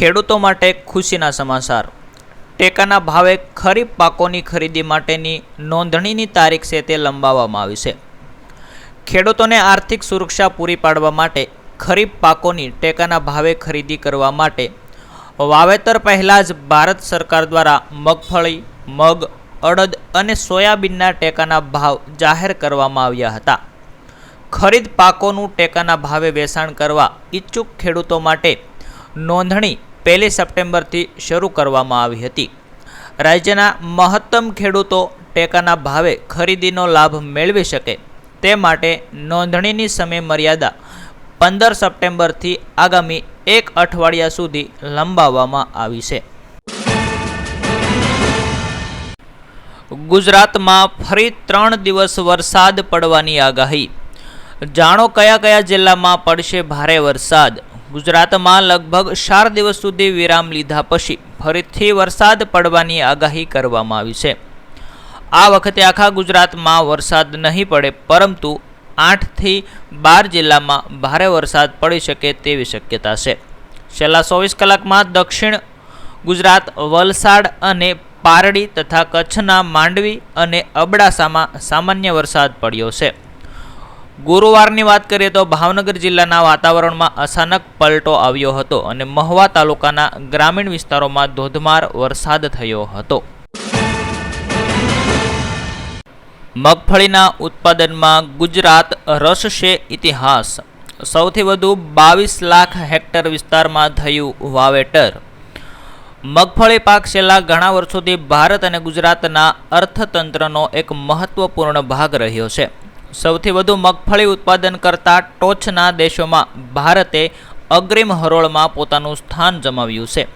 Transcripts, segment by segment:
ખેડૂતો માટે ખુશીના સમાચાર. ટેકાના ભાવે ખરીફ પાકોની ખરીદી માટેની નોંધણીની તારીખ છે તે લંબાવવામાં આવી છે. ખેડૂતોને આર્થિક સુરક્ષા પૂરી પાડવા માટે ખરીફ પાકોની ટેકાના ભાવે ખરીદી કરવા માટે વાવેતર પહેલાં જ ભારત સરકાર દ્વારા મગફળી, મગ, અડદ અને સોયાબીનના ટેકાના ભાવ જાહેર કરવામાં આવ્યા હતા. ખરીદ પાકોનું ટેકાના ભાવે વેચાણ કરવા ઈચ્છુક ખેડૂતો માટે નોંધણી પહેલી સપ્ટેમ્બરથી શરૂ કરવામાં આવી હતી. રાજ્યના મહત્તમ ખેડૂતો ટેકાના ભાવે ખરીદીનો લાભ મેળવી શકે તે માટે નોંધણીની સમય મર્યાદા પંદર સપ્ટેમ્બરથી આગામી એક અઠવાડિયા સુધી લંબાવવામાં આવી છે. ગુજરાતમાં ફરી ત્રણ દિવસ વરસાદ પડવાની આગાહી. જાણો કયા કયા જિલ્લામાં પડશે ભારે વરસાદ? ગુજરાતમાં લગભગ ચાર દિવસ સુધી વિરામ લીધા પછી ફરીથી વરસાદ પડવાની આગાહી કરવામાં આવી છે. આ વખતે આખા ગુજરાતમાં વરસાદ નહીં પડે, પરંતુ આઠથી બાર જિલ્લામાં ભારે વરસાદ પડી શકે તેવી શક્યતા છે. છેલ્લા ચોવીસ કલાકમાં દક્ષિણ ગુજરાત, વલસાડ અને પારડી તથા કચ્છના માંડવી અને અબડાસામાં સામાન્ય વરસાદ પડ્યો છે. ગુરુવારની વાત કરીએ તો ભાવનગર જિલ્લાના વાતાવરણમાં અચાનક પલટો આવ્યો હતો અને મહવા તાલુકાના ગ્રામીણ વિસ્તારોમાં ધોધમાર વરસાદ થયો હતો. મગફળીના ઉત્પાદનમાં ગુજરાત રસશે ઇતિહાસ. સૌથી વધુ બાવીસ લાખ હેક્ટર વિસ્તારમાં થયું વાવેટર મગફળી પાક છેલ્લા ઘણા વર્ષોથી ભારત અને ગુજરાતના અર્થતંત્રનો એક મહત્વપૂર્ણ ભાગ રહ્યો છે. સૌથી વધુ મગફળી ઉત્પાદન કરતા ટોચના દેશોમાં ભારતે અગ્રિમ હરોળમાં પોતાનું સ્થાન જમાવ્યું છે.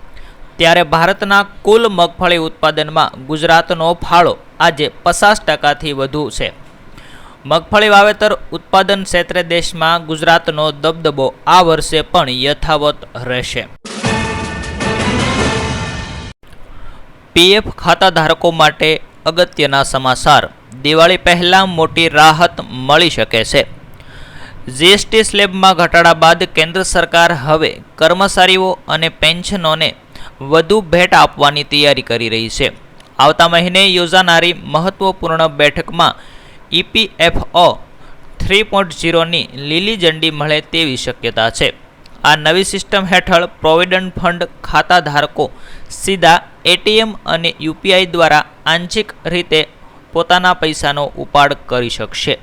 ત્યારે ભારતના કુલ મગફળી ઉત્પાદનમાં ગુજરાતનો ફાળો આજે પચાસ ટકાથી વધુ છે. મગફળી વાવેતર ઉત્પાદન ક્ષેત્રે દેશમાં ગુજરાતનો દબદબો આ વર્ષે પણ યથાવત રહેશે. પીએફ ખાતાધારકો માટે અગત્યના સમાચાર. દિવાળી પહેલાં મોટી રાહત મળી શકે છે. જીએસટી સ્લેબમાં ઘટાડા બાદ કેન્દ્ર સરકાર હવે કર્મચારીઓ અને પેન્શનોને વધુ ભેટ આપવાની તૈયારી કરી રહી છે. આવતા મહિને યોજાનારી મહત્વપૂર્ણ બેઠકમાં ઇપીએફઓ થ્રી પોઈન્ટ ઝીરોની લીલી ઝંડી મળે તેવી શક્યતા છે. આ નવી સિસ્ટમ હેઠળ પ્રોવિડન્ટ ફંડ ખાતાધારકો સીધા એટીએમ અને યુપીઆઈ દ્વારા આંશિક રીતે પોતાના પૈસાનો ઉપાડ કરી શકશે.